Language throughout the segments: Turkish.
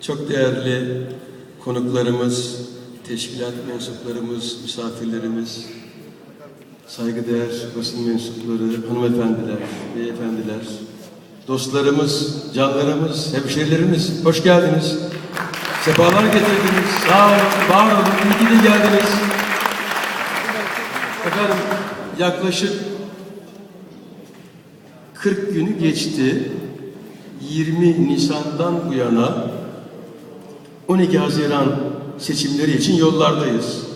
Çok değerli konuklarımız, teşkilat mensuplarımız, misafirlerimiz, saygıdeğer basın mensupları, hanımefendiler, beyefendiler, dostlarımız, canlarımız, hemşerilerimiz, hoş geldiniz. Sefalar getirdiniz. Sağ olun, var olun, iyi ki de geldiniz. Efendim, yaklaşık 40 günü geçti. 20 Nisan'dan bu yana 12 Haziran seçimleri için yollardayız.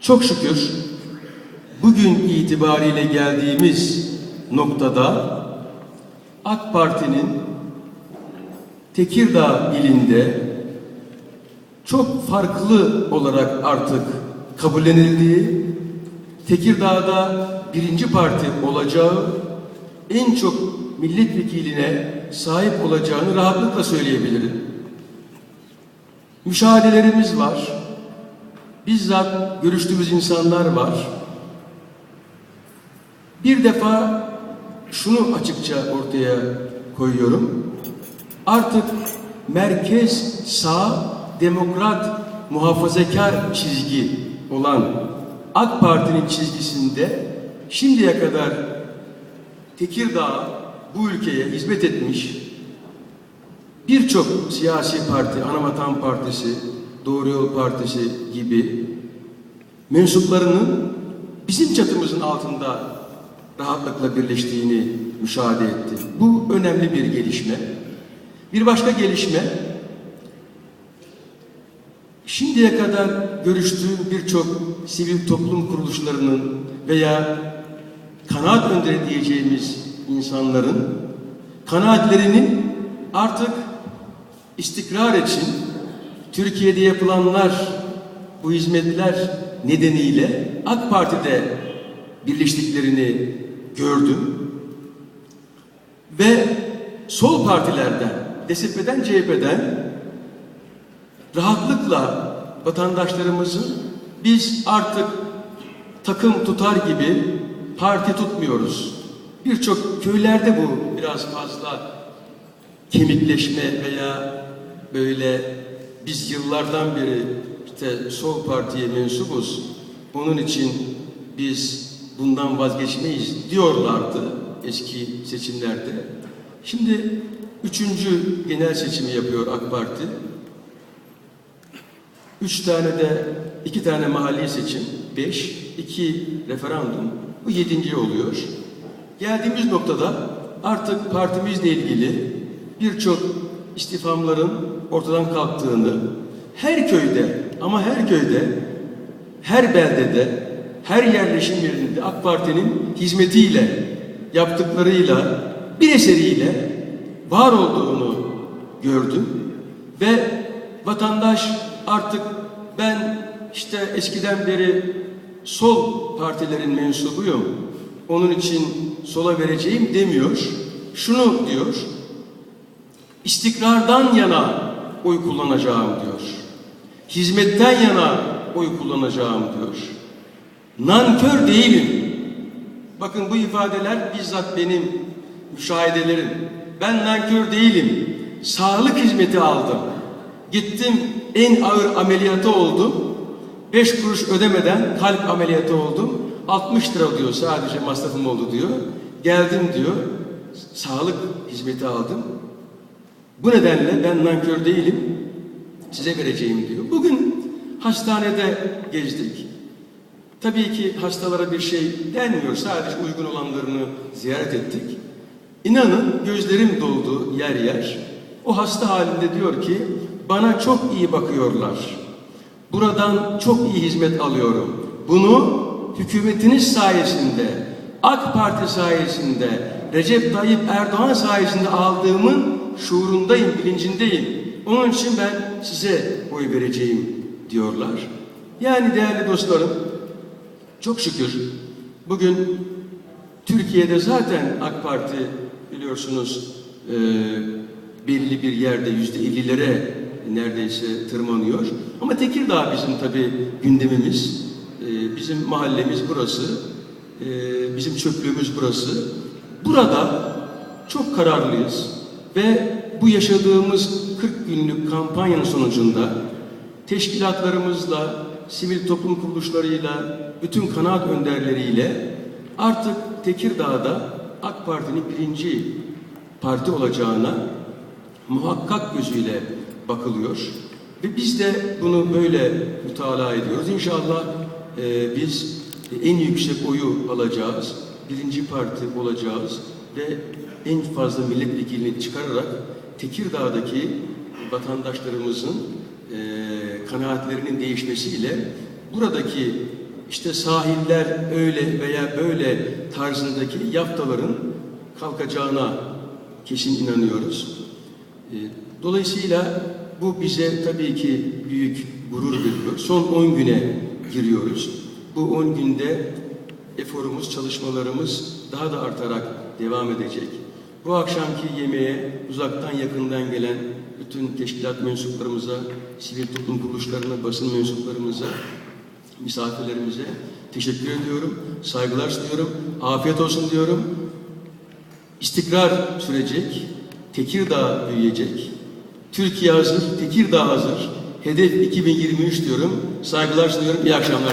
Çok şükür bugün itibariyle geldiğimiz noktada AK Parti'nin Tekirdağ ilinde çok farklı olarak artık kabullenildiği, Tekirdağ'da birinci parti olacağı, en çok milletvekiline sahip olacağını rahatlıkla söyleyebilirim. Müşahedelerimiz var. Bizzat görüştüğümüz insanlar var. Bir defa şunu açıkça ortaya koyuyorum. Artık merkez sağ demokrat muhafazakar çizgi olan AK Parti'nin çizgisinde şimdiye kadar Tekirdağ bu ülkeye hizmet etmiş birçok siyasi parti, Anavatan Partisi, Doğru Yol Partisi gibi mensuplarının bizim çatımızın altında rahatlıkla birleştiğini müşahede etti. Bu önemli bir gelişme. Bir başka gelişme, şimdiye kadar görüştüğüm birçok sivil toplum kuruluşlarının veya kanaat önderi diyeceğimiz insanların kanaatlerinin artık istikrar için Türkiye'de yapılanlar, bu hizmetler nedeniyle AK Parti'de birleştiklerini gördüm. Ve sol partilerden, DSP'den, CHP'den rahatlıkla vatandaşlarımızın biz artık takım tutar gibi parti tutmuyoruz. Birçok köylerde bu biraz fazla kemikleşme veya böyle biz yıllardan beri işte sol partiye mensubuz. Onun için biz bundan vazgeçmeyiz diyorlardı eski seçimlerde. Şimdi üçüncü genel seçimi yapıyor AK Parti. Üç tane de iki tane mahalli seçim, beş, iki referandum. Bu yedinci oluyor. Geldiğimiz noktada artık partimizle ilgili birçok istifamların ortadan kalktığını, her köyde ama her köyde, her beldede, her yerleşim yerinde AK Parti'nin hizmetiyle, yaptıklarıyla, bir eseriyle var olduğunu gördüm ve vatandaş artık ben işte eskiden beri sol partilerin mensubuyum, onun için sola vereceğim demiyor. Şunu diyor, istikrardan yana oy kullanacağım diyor. Hizmetten yana oy kullanacağım diyor. Nankör değilim. Bakın bu ifadeler bizzat benim müşahedelerim. Ben nankör değilim. Sağlık hizmeti aldım. Gittim en ağır ameliyatı oldum. Beş kuruş ödemeden kalp ameliyatı oldum. 60 lira diyor sadece masrafım oldu diyor. Geldim diyor. Sağlık hizmeti aldım. Bu nedenle ben nankör değilim. Size vereceğim diyor. Bugün hastanede gezdik. Tabii ki hastalara bir şey denmiyor. Sadece uygun olanlarını ziyaret ettik. İnanın gözlerim doldu yer yer. O hasta halinde diyor ki bana çok iyi bakıyorlar. Buradan çok iyi hizmet alıyorum. Bunu hükümetiniz sayesinde, AK Parti sayesinde, Recep Tayyip Erdoğan sayesinde aldığımın şuurundayım, bilincindeyim. Onun için ben size oy vereceğim diyorlar. Yani değerli dostlarım, çok şükür bugün Türkiye'de zaten AK Parti biliyorsunuz e, belli bir yerde yüzde ellilere neredeyse tırmanıyor. Ama Tekirdağ bizim tabii gündemimiz. Bizim mahallemiz burası. E, bizim çöplüğümüz burası. Burada çok kararlıyız ve bu yaşadığımız 40 günlük kampanyanın sonucunda teşkilatlarımızla, sivil toplum kuruluşlarıyla, bütün kanaat önderleriyle artık Tekirdağ'da AK Parti'nin birinci parti olacağına muhakkak gözüyle bakılıyor. Ve biz de bunu böyle mütalaa ediyoruz. İnşallah e, biz en yüksek oyu alacağız, birinci parti olacağız ve en fazla milletvekilini çıkararak Tekirdağ'daki vatandaşlarımızın e, kanaatlerinin değişmesiyle buradaki işte sahiller öyle veya böyle tarzındaki yaftaların kalkacağına kesin inanıyoruz. E, Dolayısıyla bu bize tabii ki büyük gurur veriyor. Son 10 güne giriyoruz. Bu 10 günde eforumuz, çalışmalarımız daha da artarak devam edecek. Bu akşamki yemeğe uzaktan yakından gelen bütün teşkilat mensuplarımıza, sivil toplum kuruluşlarına, basın mensuplarımıza, misafirlerimize teşekkür ediyorum. Saygılar sunuyorum. Afiyet olsun diyorum. İstikrar sürecek. Tekirdağ büyüyecek. Türkiye hazır, Tekirdağ hazır. Hedef 2023 diyorum. Saygılar sunuyorum. İyi akşamlar.